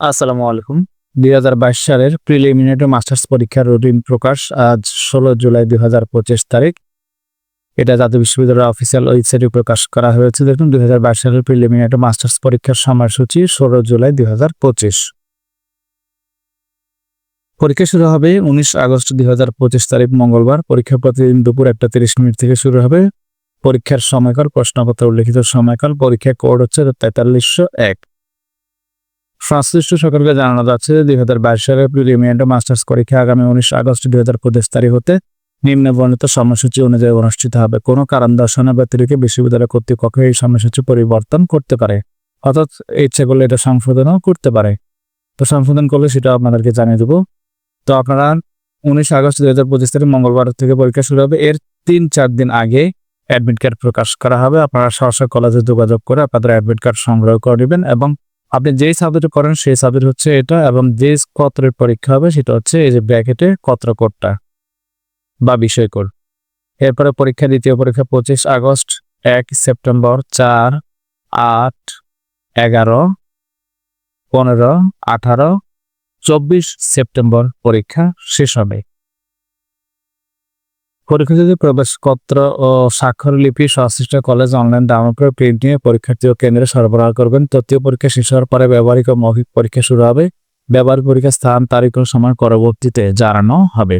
আসসালামু আলাইকুম। দুই হাজার বাইশ সালের প্রিলিমিনারি মাস্টার্স পরীক্ষার রুটিন প্রকাশ আজ ষোলো জুলাই দুই হাজার পঁচিশ তারিখ। এটা জাতীয় বিশ্ববিদ্যালয়ের অফিসিয়াল ওয়েবসাইটে প্রকাশ করা হয়েছে। দেখুন, দুই হাজার বাইশ সালের প্রিলিমিনারি মাস্টার্স পরীক্ষার সময়সূচি ষোলো জুলাই দুই হাজার পঁচিশ। পরীক্ষা শুরু হবে উনিশ আগস্ট দুই হাজার পঁচিশ তারিখ, মঙ্গলবার। পরীক্ষা প্রতিদিন দুপুর একটা তিরিশ মিনিট থেকে শুরু হবে। পরীক্ষার সময়কাল, প্রশ্নপত্র, উল্লেখিত সময়কাল, পরীক্ষা কোড হচ্ছে তেতাল্লিশশো এক। সংশ্লিষ্ট সকলকে জানানো যাচ্ছে যে দুই হাজার বাইশ সালের প্রিলিমিনারি মাস্টার্স পরীক্ষা আগামী উনিশ আগস্ট দুই হাজার পঁচিশ তারিখ হতে নিম্ন বর্ণিত সময়সূচি অনুযায়ী অনুষ্ঠিত হবে। কোনো কারণ দর্শনা ব্যতিরিক্ত বিশ্ববিদ্যালয় কর্তৃপক্ষ এই সময়সূচি পরিবর্তন করতে পারে, অর্থাৎ ইচ্ছে করলে এটা সংশোধনও করতে পারে। তো সংশোধন করলে সেটা আপনাদেরকে জানিয়ে দেবো। তো আপনারা উনিশ আগস্ট দুই হাজার পঁচিশ তারিখ মঙ্গলবার থেকে পরীক্ষা শুরু হবে। এর তিন চার দিন আগে অ্যাডমিট কার্ড প্রকাশ করা হবে। আপনারা সরাসরি কলেজে যোগাযোগ করে আপনাদের অ্যাডমিট কার্ড সংগ্রহ করে নেবেন এবং আপনি যেই সাবজেক্ট করেন সেই সাবজেক্ট হচ্ছে এটা এবং যে কত্রের পরীক্ষা হবে, সেটা হচ্ছে এই যে ব্র্যাকেটে কত্র কোডটা বা বিষয় কোড এরপরে পরীক্ষা, দ্বিতীয় পরীক্ষা পঁচিশ আগস্ট, এক সেপ্টেম্বর, চার, আট, এগারো, পনেরো, আঠারো, চব্বিশ সেপ্টেম্বর পরীক্ষা শেষ হবে। পরীক্ষার্থী প্রবেশপত্র ও স্বাক্ষরলিপি সংশ্লিষ্ট কলেজ অনলাইন ডাউনলোড করে প্রিন্ট নিয়ে পরীক্ষার্থী ও কেন্দ্রে সরবরাহ করবেন। তৃতীয় পরীক্ষা শেষ হওয়ার পরে ব্যবহারিক ও মৌখিক পরীক্ষা শুরু হবে। ব্যবহারিক পরীক্ষার স্থান, তারিখ ও সময় পরবর্তীতে জানানো হবে।